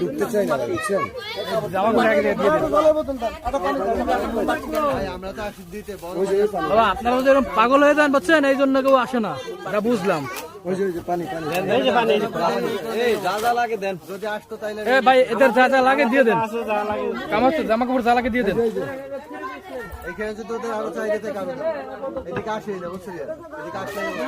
ডুবতে চাই না, বুঝছেন? আপনারা যেরকম পাগল হয়ে যান, বুঝছেন? এই জন্য কেউ আসে না। এটা বুঝলাম। ওই যে ওই যে পানি পানি। এ ভাই এদের যা যা লাগে দিয়ে দেন। জামা কাপড় যা লাগে দিয়ে দেন। এখানে যদি ওদের আরও চাহিদা থেকে আরও দাও। এদিকে আসে না বুঝছ এদিকে আসলে না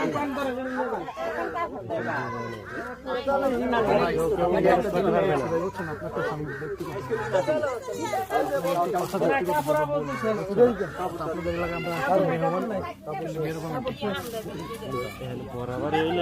এই যে। এই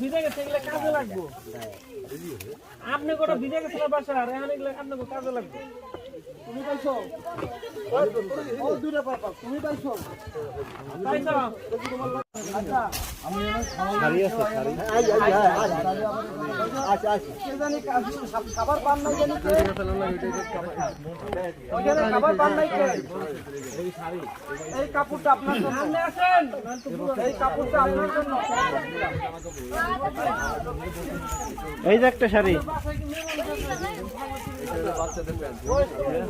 ভিজে গেছে এগুলো কাজে লাগবে। আপনি কোটা ভিজে গেছিল বাসার এখন এগুলো আপনাকে কাজে লাগবে। তুমি পাইছো? ও পাপা তুমি পাইছো? পাইছো? শাড়ি আছে শাড়ি। আচ্ছা আচ্ছা। খাবার পান নাই জানি কে? ওইখানে খাবার পান নাই কে? এই কাপড়টা আপনার জন্য। সামনে আসেন। এই কাপড়টা আপনার জন্য। এই যে একটা শাড়ি।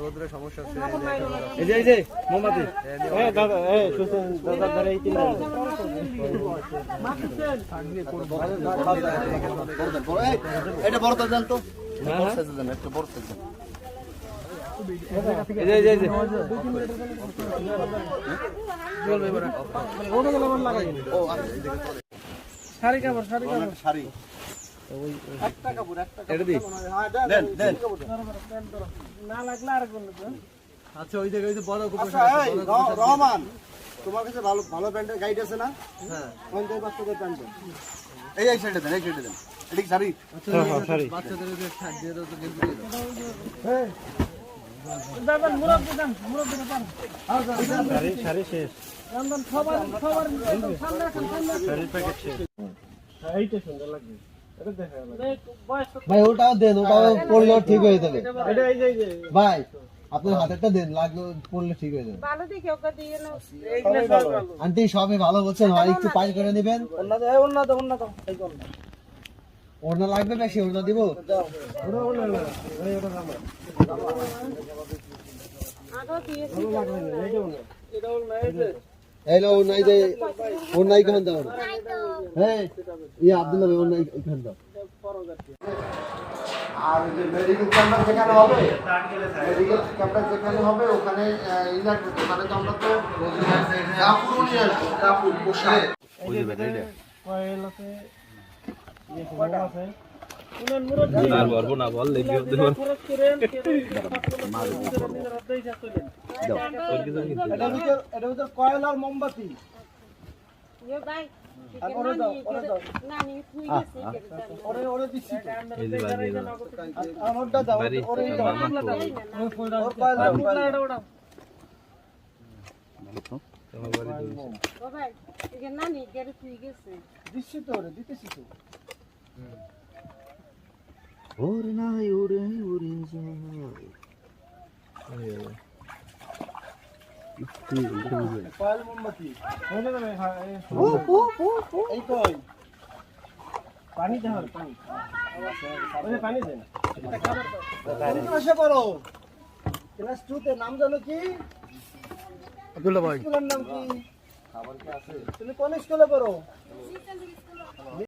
রোদ্রে সমস্যা এই যে এই যে মোমবাতি। দাদা এ সুস্থ দাদা ধরে এই তিন এটা বড় তো। জানতো বড় দেন একটা বড় শাড়ি শাড়ি হ্যাঁ আচ্ছা ওই জায়গায় বড় রহমান তোমার কাছে ভালো ভালো প্যান্টের গাইড আছে না হ্যাঁ পঞ্চাশ বাচ্চাদের প্যান্ট এই এই সাইডে দেন এই সাইডে দেন এটা কি শাড়ি হ্যাঁ হ্যাঁ বাচ্চাদের ভাই ওটাও দেন ওটাও পড়লেও ঠিক হয়ে যাবে। এটা এই যে এই যে। ভাই আপনার হাতেরটা দেন লাগলে পড়লে ঠিক হয়ে যাবে। ভালো দেখে ওকে দিয়ে নাও। এইগুলো সব ভালো। আন্টি সবই ভালো বলছেন হয় একটু পাই করে নেবেন। অন্য দাও অন্য দাও অন্য দাও এই কোন ওড়না লাগবে বেশি ওড়না দিব। এই যে এই লো ওড়না এই যে ওড়না এইখানে দাও। হ্যাঁ ইয়ে আব্দুল্লাহ ভাই ওড়না দাও। আর যে মেডিকেল ক্যাম্পাস যেখানে হবে মেডিকেল ক্যাম্পাস যেখানে হবে ওখানে মানে তো আমরা তো কাপড় নিয়ে আসব আছে। উনার মুরব না বলব না বল লেগে দেবেন খরচ করেন এটা ভিতর এটা ভিতর কয়েল আর মোমবাতি দিচ্ছি তো দিতেছি তো। নাই ওরে ওরে কই পানি দেন পানি। পানি দেন ক্লাসে পড়ো ক্লাস টু তে নাম জানো কি? আব্দুল্লাহ ভাই। স্কুলের নাম কি? তুমি কোন স্কুলে পড়ো?